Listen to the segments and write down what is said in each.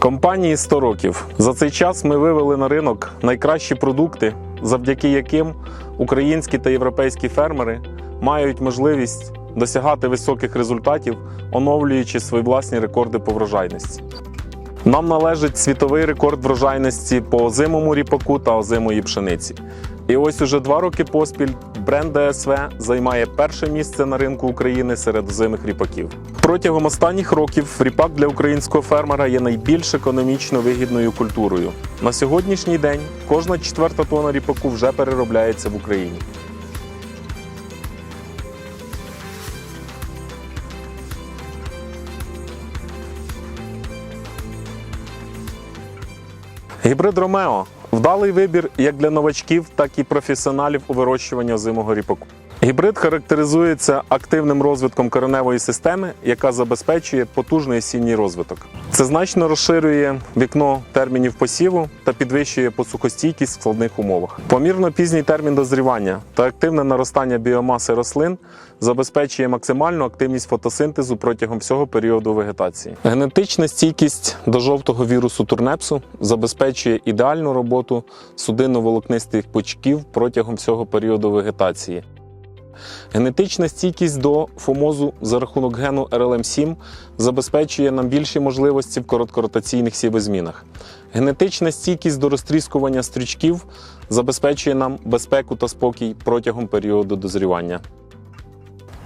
Компанії 100 років. За цей час ми вивели на ринок найкращі продукти, завдяки яким українські та європейські фермери мають можливість досягати високих результатів, оновлюючи свої власні рекорди по врожайності. Нам належить світовий рекорд врожайності по озимому ріпаку та озимої пшениці. І ось уже два роки поспіль бренд ДСВ займає перше місце на ринку України серед озимих ріпаків. Протягом останніх років ріпак для українського фермера є найбільш економічно вигідною культурою. На сьогоднішній день кожна четверта тонна ріпаку вже переробляється в Україні. Гібрид Ромео вдалий вибір як для новачків, так і професіоналів у вирощуванні озимого ріпаку. Гібрид характеризується активним розвитком кореневої системи, яка забезпечує потужний осінній розвиток. Це значно розширює вікно термінів посіву та підвищує посухостійкість в складних умовах. Помірно пізній термін дозрівання та активне наростання біомаси рослин забезпечує максимальну активність фотосинтезу протягом всього періоду вегетації. Генетична стійкість до жовтого вірусу турнепсу забезпечує ідеальну роботу судинно-волокнистих пучків протягом всього періоду вегетації. Генетична стійкість до фомозу за рахунок гену RLM7 забезпечує нам більші можливості в короткоротаційних сівозмінах. Генетична стійкість до розтріскування стрючків забезпечує нам безпеку та спокій протягом періоду дозрівання.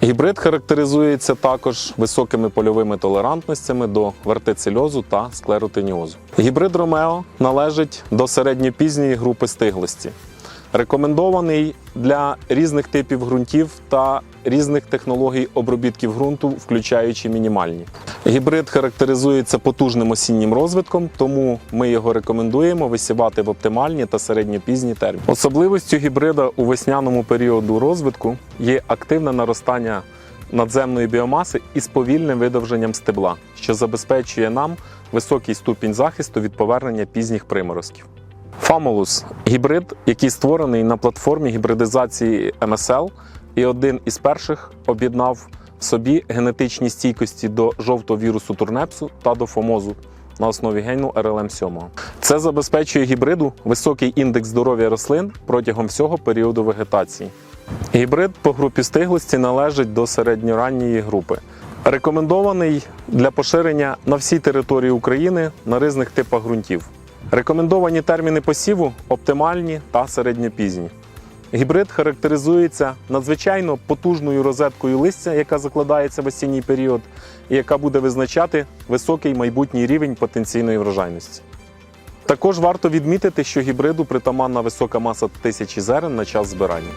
Гібрид характеризується також високими польовими толерантностями до вертицельозу та склеротиніозу. Гібрид Ромео належить до середньопізньої групи стиглості. Рекомендований для різних типів ґрунтів та різних технологій обробітків ґрунту, включаючи мінімальні. Гібрид характеризується потужним осіннім розвитком, тому ми його рекомендуємо висівати в оптимальні та середньопізні терміни. Особливістю гібрида у весняному періоду розвитку є активне наростання надземної біомаси із повільним видовженням стебла, що забезпечує нам високий ступінь захисту від повернення пізніх приморозків. Famulus – гібрид, який створений на платформі гібридизації MSL, і один із перших об'єднав в собі генетичні стійкості до жовтого вірусу турнепсу та до фомозу на основі гену RLM7. Це забезпечує гібриду високий індекс здоров'я рослин протягом всього періоду вегетації. Гібрид по групі стиглості належить до середньоранньої групи. Рекомендований для поширення на всій території України на різних типах ґрунтів. Рекомендовані терміни посіву оптимальні та середньопізні. Гібрид характеризується надзвичайно потужною розеткою листя, яка закладається в осінній період, і яка буде визначати високий майбутній рівень потенційної врожайності. Також варто відмітити, що гібриду притаманна висока маса тисячі зерен на час збирання.